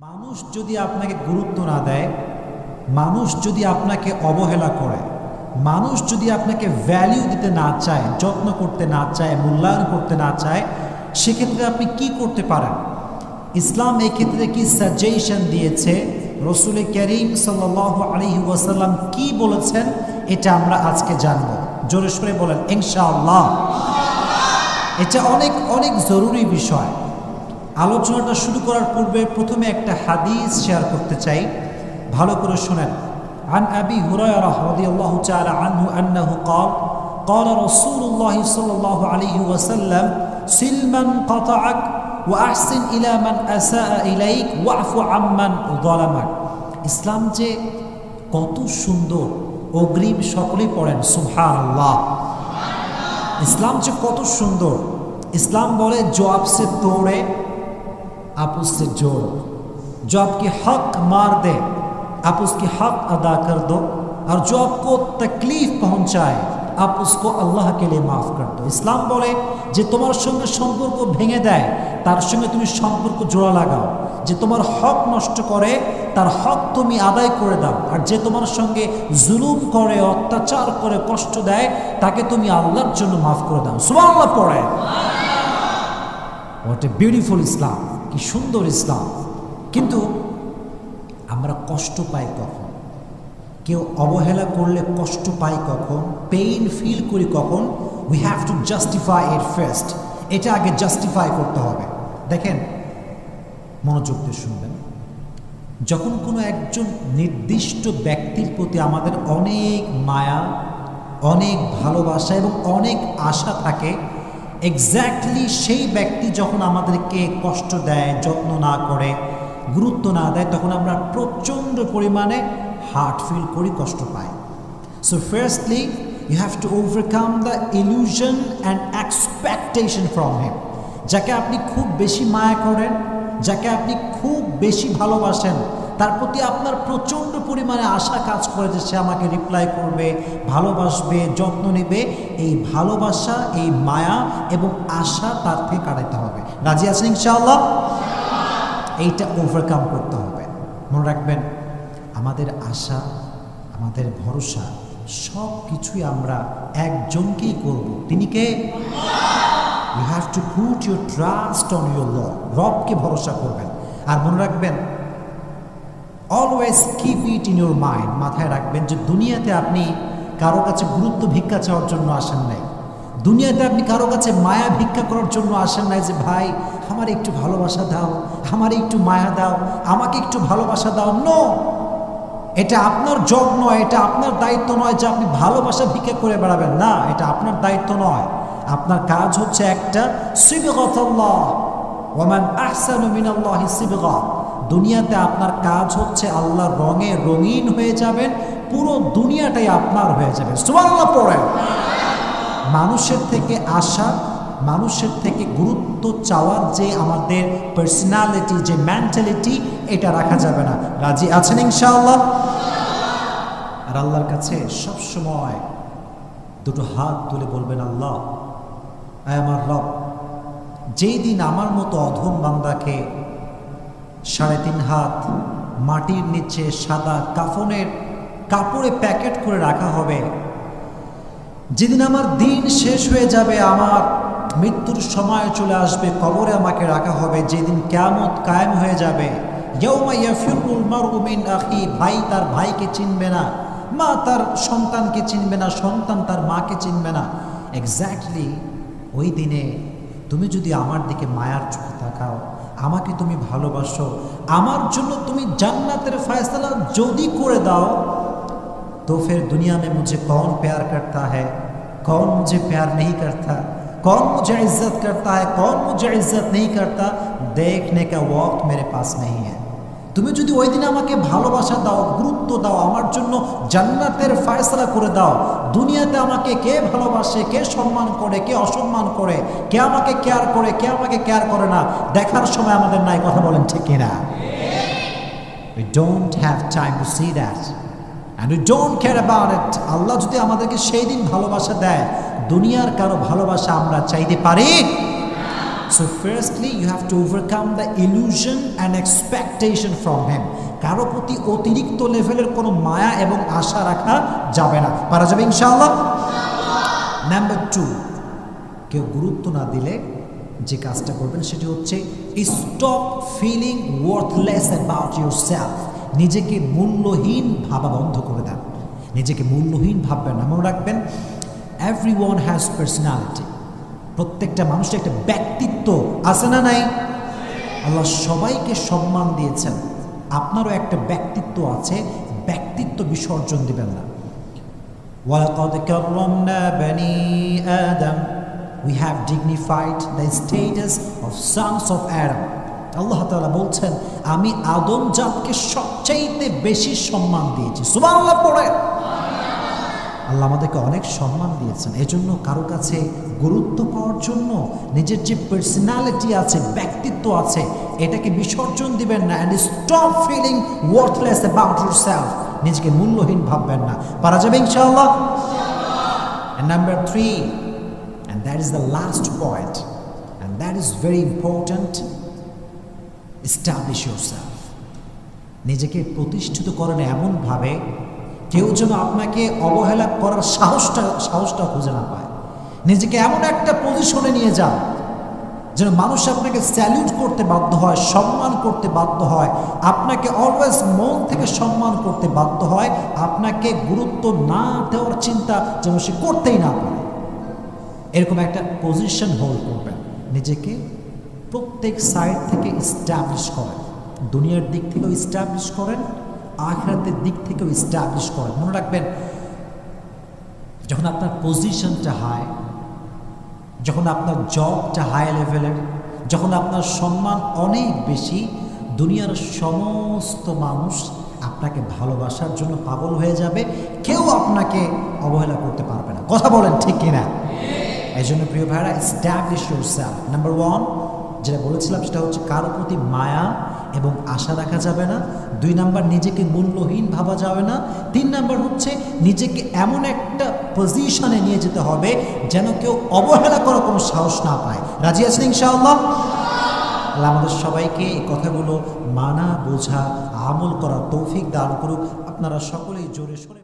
মানুষ যদি আপনাকে গুরুত্ব না দেয়, মানুষ যদি আপনাকে অবহেলা করে, মানুষ যদি আপনাকে ভ্যালিউ দিতে না চায়, যত্ন করতে না চায়, মূল্যায়ন করতে না চায়, সেক্ষেত্রে আপনি কি করতে পারেন? ইসলাম এই ক্ষেত্রে কি সাজেশন দিয়েছে? রসুল করিম সাল আলী ওয়াসাল্লাম কি বলেছেন? এটা আমরা আজকে জানব। জোরে সরে বলেন, ইনশাআল্লাহ। এটা অনেক অনেক জরুরি বিষয়। আলোচনাটা শুরু করার পূর্বে প্রথমে একটা হাদিস শেয়ার করতে চাই ভালো করে শোনেন عن أبي هريرة رضي الله تعالى عنه أنه قال قال رسول الله صلى الله عليه وسلم سل من قطعك وأحسن إلى من أساء إليك واعف عمن ظلمك إسلام جي কত شندور أغريب সকলেই পড়েন سبحان الله إسلام جي কত شندور إسلام বলে جواب سي তোড়ে आप उससे जोड़ो जो आपके हक मार दे आप उसके हक अदा कर दो और जो आपको तकलीफ पहुंचाए आप उसको আল্লাহ के लिए মাফ कर दो ইসলাম বলে যে তোমার সঙ্গে সম্পর্ক ভেঙে দেয় তার সঙ্গে তুমি সম্পর্ক জোড়া লাগাও যে তোমার হক নষ্ট করে তার হক তুমি আদায় করে দাও আর যে তোমার সঙ্গে জুলুম করে অত্যাচার করে কষ্ট দেয় তাকে তুমি আল্লাহর জন্য মাফ করে দাও সুবহানাল্লাহ পড়ে হোয়াট এ বিউটিফুল ইসলাম কি সুন্দর ইসলাম কিন্তু আমরা কষ্ট পাই কখন? কেউ অবহেলা করলে কষ্ট পাই কখন? পেইন ফিল করি কখন? উই হ্যাভ টু জাস্টিফাই এর ফার্স্ট এটা আগে জাস্টিফাই করতে হবে। দেখেন, মনোযোগ দিয়ে শুনবেন। যখন কোনো একজন নির্দিষ্ট ব্যক্তির প্রতি আমাদের অনেক মায়া, অনেক ভালোবাসা এবং অনেক আশা থাকে এক্স্যাক্টলি সেই ব্যক্তি যখন আমাদেরকে কষ্ট দেয়, যত্ন না করে, গুরুত্ব না দেয়, তখন আমরা প্রচণ্ড পরিমাণে হার্ট ফিল করি, কষ্ট পাই। So firstly you have to overcome the illusion and expectation from him যাকে আপনি খুব বেশি মায়া করেন, যাকে আপনি খুব বেশি ভালোবাসেন তার প্রতি আপনার প্রচণ্ড পরিমাণে আশা কাজ করে যে সে আমাকে রিপ্লাই করবে, ভালোবাসবে, যত্ন নেবে। এই ভালোবাসা, এই মায়া এবং আশা তার থেকে কাটাতে হবে। রাজি আছেন ইনশাআল্লাহ? এইটা ওভারকাম করতে হবে। মনে রাখবেন, আমাদের আশা, আমাদের ভরসা সব কিছুই আমরা একজনকেই করব। তিনি কে? You have to put your trust on your Lord রবকে ভরসা করবেন। আর মনে রাখবেন always keep it in your mind মাথায় রাখবেন যে দুনিয়াতে আপনি কারও কাছে গুরুত্ব ভিক্ষা চাওয়ার জন্য আসেন নাই। দুনিয়াতে আপনি কারও কাছে মায়া ভিক্ষা করার জন্য আসেন নাই যে, ভাই, আমার একটু ভালোবাসা দাও, আমার একটু মায়া দাও, আমাকে একটু ভালোবাসা দাও। নো এটা আপনার জব নয়, এটা আপনার দায়িত্ব নয় যে আপনি ভালোবাসা ভিক্ষা করে বেড়াবেন। না, এটা আপনার দায়িত্ব নয়। আপনার কাজ হচ্ছে একটা সিবগতল্লাহ ওমান আহসানু মিনাল্লাহি সিবগা। দুনিয়াতে আপনার কাজ হচ্ছে আল্লাহর রঙে রঙিন হয়ে যাবেন, পুরো দুনিয়াটাই আপনার হয়ে যাবে। সুবহানাল্লাহ পড়েন মানুষের থেকে আশা, মানুষের থেকে গুরুত্ব চাওয়ার যে আমাদের পার্সোনালিটি যে মেন্টালিটি এটা রাখা যাবে না। রাজি আছেন ইনশাআল্লাহ? আর আল্লাহর কাছে সব সময় দুটো হাত তুলে বলবেন, আল্লাহ আমার রব, যেই দিন আমার মতো অধম বান্দাকে সাড়ে তিন হাত, মাটির নিচে সাদা কাফনের কাপড়ে প্যাকেট করে রাখা হবে। যেদিন আমার দিন শেষ হয়ে যাবে, আমার মৃত্যুর সময় চলে আসবে, কবরে আমাকে রাখা হবে। যেদিন কেয়ামত কায়েম হয়ে যাবে ভাই তার ভাইকে চিনবে না, মা তার সন্তানকে চিনবে না, সন্তান তার মাকে চিনবে না। এক্স্যাক্টলি ওই দিনে তুমি যদি আমার দিকে মায়ার চোখে তাকাও আমাকে তুমি ভালোবাসো আমার জন্য তুমি জান্নাতের ফয়সলা যদি করে দাও तो फिर दुनिया में मुझे कौन प्यार करता है कौन मुझे प्यार नहीं करता कौन मुझे इज्जत करता है कौन मुझे इज्जत नहीं करता देखने का वक्त मेरे पास नहीं है তুমি যদি ওই দিন আমাকে ভালোবাসা দাও, গুরুত্ব দাও, আমার জন্য জান্নাতের ফয়সলা করে দাও, দুনিয়াতে আমাকে কে ভালোবাসে, কে সম্মান করে, কে অসম্মান করে, কে আমাকে কেয়ার করে, কে আমাকে কেয়ার করে না, দেখার সময় আমাদের নাই, কথা বলেন ঠিক কিনা? We don't have time to see that. And we don't care about it Allah যদি আমাদেরকে সেই দিন ভালোবাসা দেয়, দুনিয়ার কারও ভালোবাসা আমরা চাইতে পারি? So firstly, you have to overcome the illusion and expectation from him. কারও প্রতি অতিরিক্ত লেভেলের কোনো মায়া এবং আশা রাখা যাবে না। পারা যাবে ইনশাআল্লাহ? নাম্বার টু কেউ গুরুত্ব না দিলে যে কাজটা করবেন সেটি হচ্ছে stop feeling worthless about yourself নিজেকে মূল্যহীন ভাবা বন্ধ করে দেন। নিজেকে মূল্যহীন ভাববেন না মনে রাখবেন এভরি ওয়ান হ্যাজ পার্সোনালিটি প্রত্যেকটা মানুষের একটা ব্যক্তিত্ব আছে না নাই? আল্লাহ সবাইকে সম্মান দিয়েছেন। আপনারও একটা ব্যক্তিত্ব আছে, ব্যক্তিত্ব বিসর্জন দিবেন না। ওয়ালকদ কাররামনা বানি আদম। We have dignified the status of sons of Adam. Allah তালা বলছেন, আমি আদম জাতকে সবচাইতে বেশি সম্মান দিয়েছি। সুবাহ পড়ে আল্লাহ আমাদেরকে অনেক সম্মান দিয়েছেন। এজন্য কারও কাছে গুরুত্ব পাওয়ার জন্য নিজের যে পার্সোনালিটি আছে ব্যক্তিত্ব আছে এটাকে বিসর্জন দিবেন না and stop feeling worthless about yourself নিজেকে মূল্যহীন ভাববেন না। পারা যাবে ইনশাআল্লাহ? Number three three, and is the last point point, and is is very important, your yourself. নিজেকে প্রতিষ্ঠিত করেন এমনভাবে কেউ যেন আপনাকে অবহেলা করার সাহসটা সাহসটা খুঁজে না পায়। নিজেকে এমন একটা পজিশনে নিয়ে যান, যেন মানুষ আপনাকে স্যালিউট করতে বাধ্য হয়, সম্মান করতে বাধ্য হয়। আপনাকে অলওয়েজ মন থেকে সম্মান করতে বাধ্য হয়। আপনাকে গুরুত্ব না দেওয়ার চিন্তা যেন সে করতেই না পারে। এরকম একটা পজিশন হোল্ড করবেন। নিজেকে প্রত্যেক সাইড থেকে ইস্টাবলিশ করেন। দুনিয়ার দিক থেকেও ইস্টাবলিশ করেন। আখরাতের দিক থেকেও ইস্টাবলিশ করেন। মনে রাখবেন যখন আপনার পজিশনটা হাই যখন আপনার জবটা হাই লেভেলের যখন আপনার সম্মান অনেক বেশি দুনিয়ার সমস্ত মানুষ আপনাকে ভালোবাসার জন্য পাগল হয়ে যাবে। কেউ আপনাকে অবহেলা করতে পারবে না। কথা বলেন ঠিক কিনা? এই জন্য প্রিয় ভাইরা establish yourself number one যেটা বলেছিলাম সেটা হচ্ছে কারও প্রতি মায়া এবং আশা রাখা যাবে না। দুই নাম্বার, নিজেকে মূল্যহীন ভাবা যাবে না। তিন নাম্বার হচ্ছে, নিজেকে এমন একটা পজিশনে নিয়ে যেতে হবে যেন কেউ অবহেলা করার কোনো সাহস না পায়। রাজি আছেন ইনশাআল্লাহ? আল্লাহ আমাদের সবাইকে এই কথাগুলো মানা, বোঝা, আমল করা তৌফিক দান করুক। আপনারা সকলেই জোরে সরে